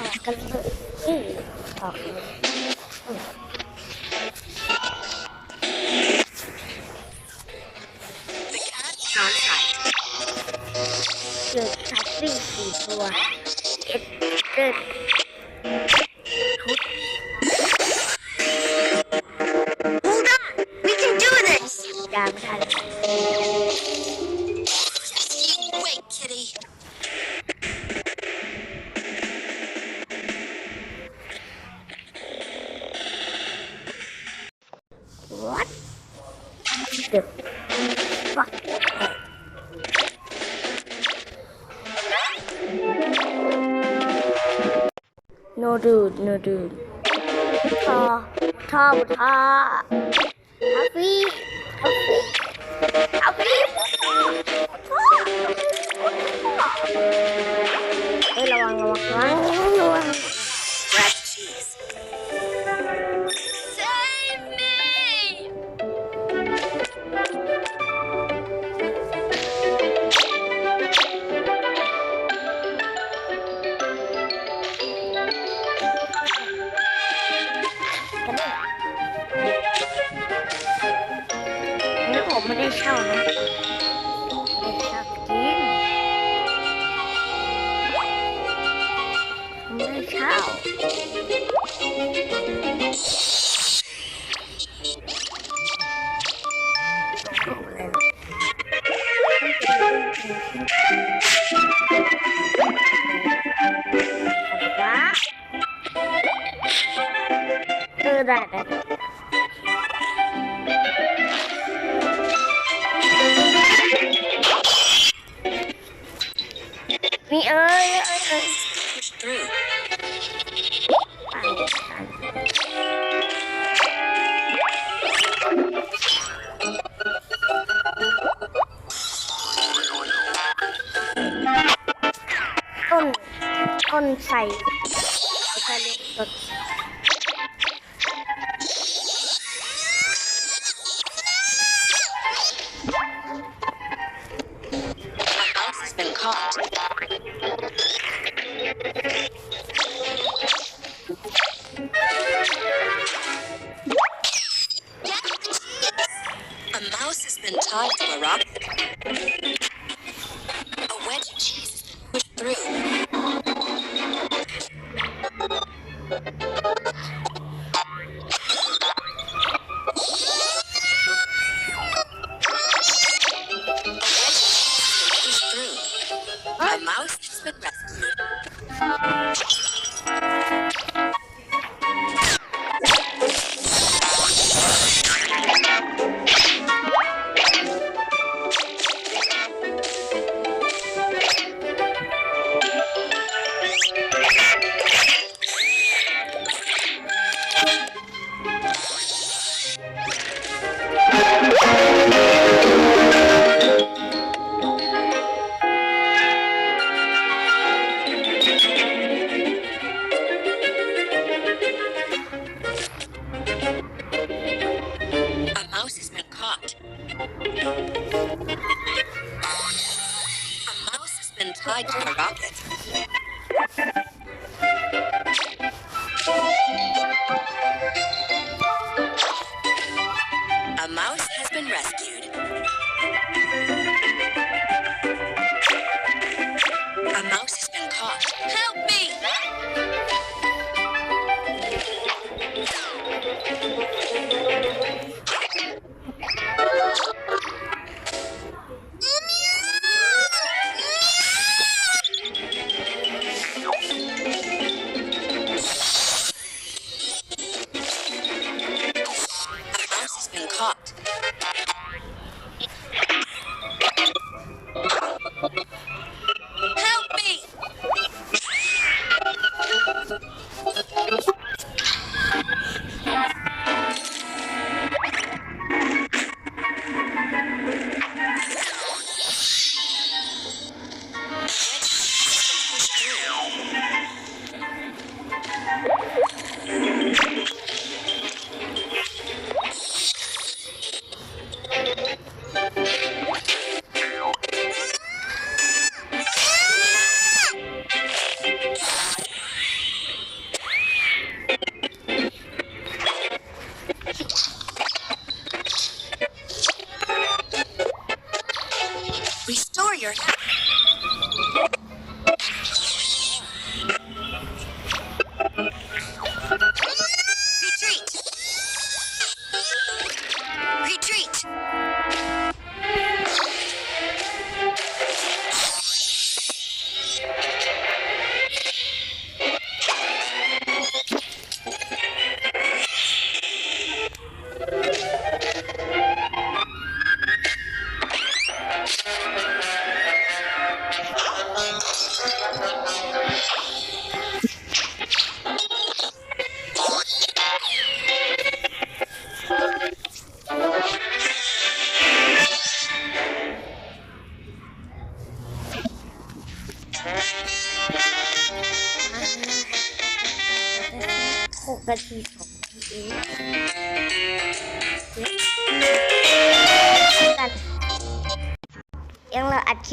ออกกันเลยอืมออกกันเลยเกิดทับวิ่งสี่ตัวเอ็ดเกิด เดือดฟักโนดูด ไม่ได้เช่านะไม่ได้เช่าจริงผมไม่ได้เช่าเออได้ได้ ต้น ต้นใส่ใส่ลูกต้น My mouse has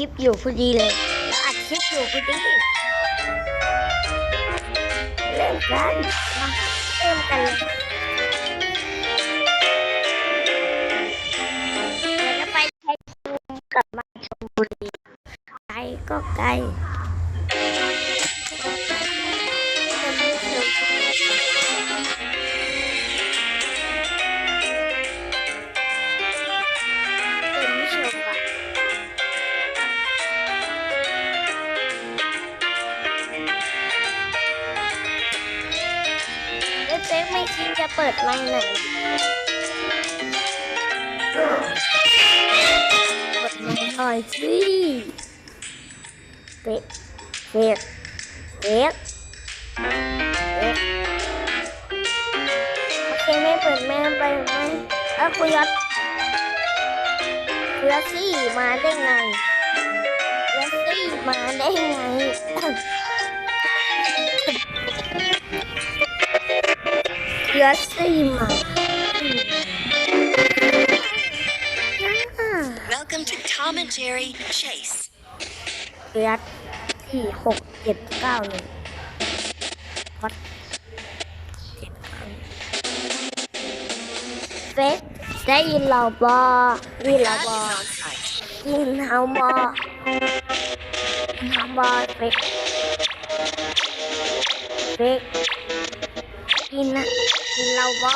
คลิปอยู่พอดีเลยเราอัดคลิปอยู่พอดีเริ่มกันมาเริ่มกันเลย เป๊ะเป๊ะเป๊ะเป๊ะโอเคไม่เปิดแม่ไปไหมเออคุยยศคุยยศสิมาได้ไงคุยยศสิมาได้ไงเลือสี่มา Welcome to Tom and Jerry Chase. เลือสี่หกเจ็ดเก้าหนึ่งวัดเจ็ดเก้าหนึ่งเฟสได้ยินเราบอยินเราบอยินเฮาบอยินเฮาบอเฟสเฟสกินนะกินเราบอ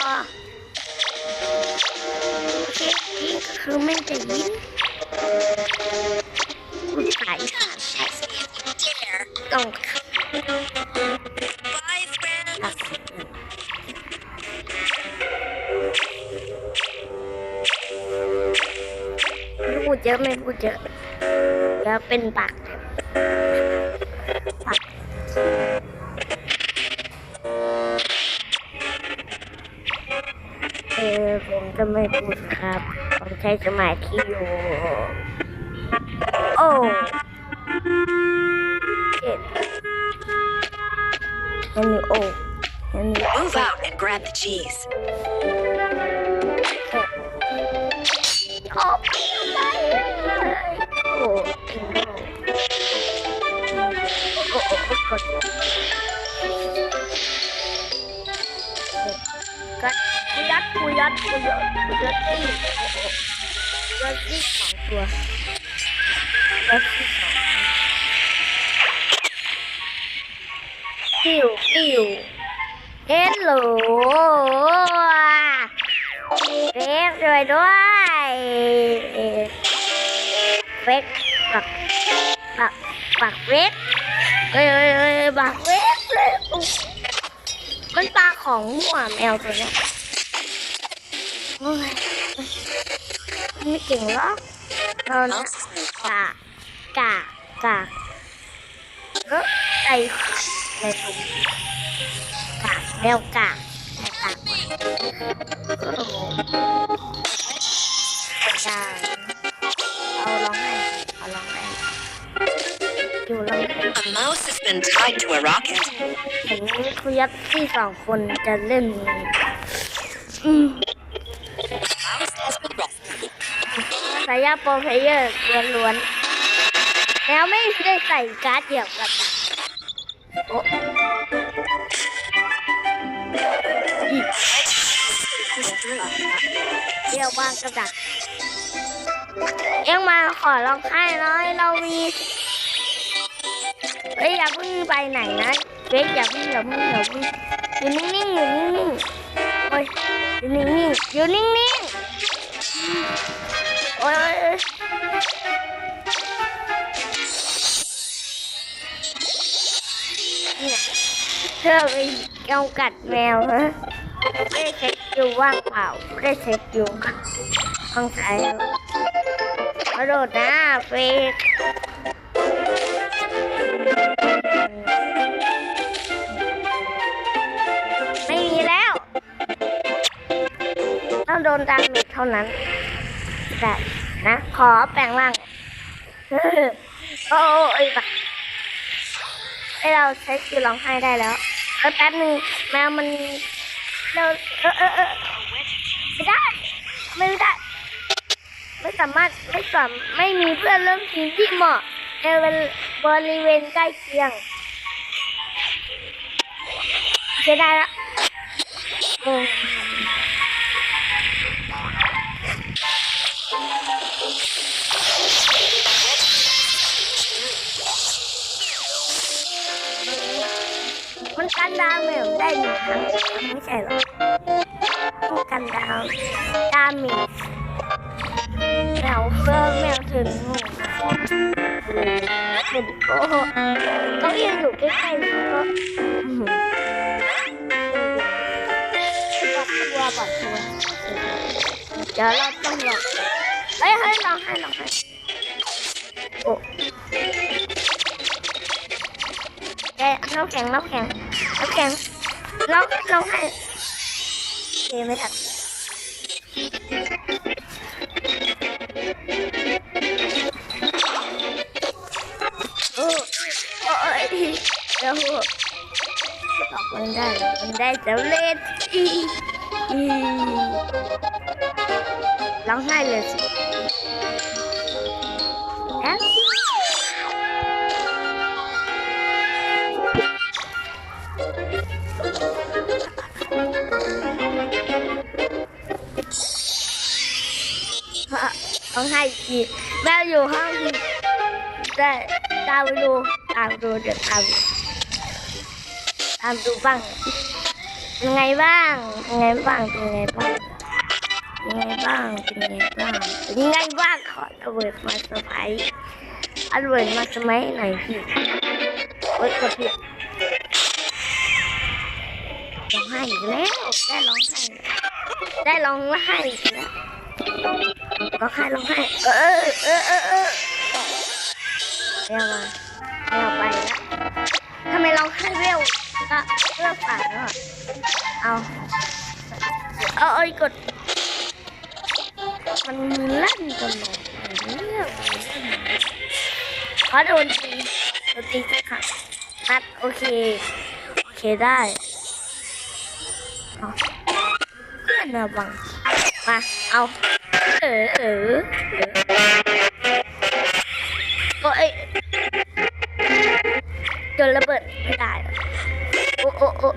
โอเคนี่ก็คือไม่จะยินพูด ต้องพูดเยอะไม่พูดเยอะเดี๋ยวเป็นปากปากเออผมจะไม่พูดครับ ผมใช้สมาธิอยู่ โอ้ อันนี้โอ้อันนี้ Move out and grab the cheese. ออกไปเลยโอ้โตัวอิวปิ้วเฮลโหลเฟกด้วยด้วยเฟกปักปักปักเฟกเอ้ยเอ้ยปักเฟกเลยมันปลาของหัวแมวตัวนี้ไม่เก่งหรอกเรานะ Mouse has been กะกะกะเอ อไอในถุงกะแมวกะแมวกะโอ้โหได้เอาร้องไห้เอาร้องไห้อยู่ร้องไห้ A mouse has been tied to a rocket. เห็นคุยับที่สองคนจะเล่นอืม Mouse has been rescued. สายาโปรเพลเยอร์ล้วนๆแล้วไม่ได้ใส่การ์ดเดียวกัน เรียกว่ากระดักเอ็งมาขอร้องไห้น้อยเรามีเฮ้ยอย่าเพิ่งไปไหนนะเบสอย่าเพิ่งอย่าเพิ่งอย่าเพิ่งอยู่นิ่งๆอยู่นิ่งๆโอ้ยอยู่นิ่งๆอยู่นิ่ง เธอไปเอากัดแมวฮะไม่ได้เช็คอยู่ว่างเปล่าไม่ได้เช็คอยู่ห้องใช้กระโดดนะเฟกไม่มีแล้ว ต้องโดนดาเมจเท่านั้นแต่นะ ขอแปลงร่างโอ้เอ้ยไอเราใช้คือร้องไห้ได้แล้ว แป๊บนึงแมวมันเราเออเออเออไม่ได้ไม่ได้ ไม่สามารถไม่สามไม่มีเพื่อนร่วมทีมที่เหมาะในบริเวณใกล้เคียงจะได้ละ มันกันดาวแบบได้หนึ่งครั้งไม่ใช่หรอมันกันดาวดาเมจแมวเพิ่มแมวถึงถึงโอ้โหก็ยังอยู่ใกล้ๆมันก็อื้อหือบอกตัวบอกตัวเดี๋ยวเราต้องหลองเฮ้ยเฮ้ยลองให้ลองให้โอ้เอ๊ะน้ำแข็ง น้ำแข็งน้ำแข็งลองลองให้เอ๊ะไม่ทันโอ้โอ้ยเดี๋ยวตอบมันได้มันได้สำเร็จร้องไห้เลยสิแล้ว ร้องไห้อีกแม่อยู่ห้องได้ตามดูตามดูเดี๋ยวตามตามดูบ้างยังไงบ้างยังไงบ้างเป็นยังไงบ้างยังไงบ้างเป็นยังไงบ้างเป็นยังไงบ้างขอระเบิดมาเซอร์ไพร์อันเบิดมาสมัยไหนพี่โอ๊ยกดผิดร้องไห้อีกแล้วได้ร้องไห้ได้ร้องไห้อีกแล้ว ร้องไห้ร้องไห้เออเออเออเออไม่เอามาไม่เอาไปละทำไมเราให้เร็วก็เลือกผ่านแล้วเอาเอาเอาอีกด มันลั่นตลอดเลยเนี่ยขอโดนตีโดนตีสักครั้งนัดโอเค โอเคได้เอาเพื่อนมาบังมา เอา เออเออโอ้ยโดนระเบิดไม่ได้โอ้โอ้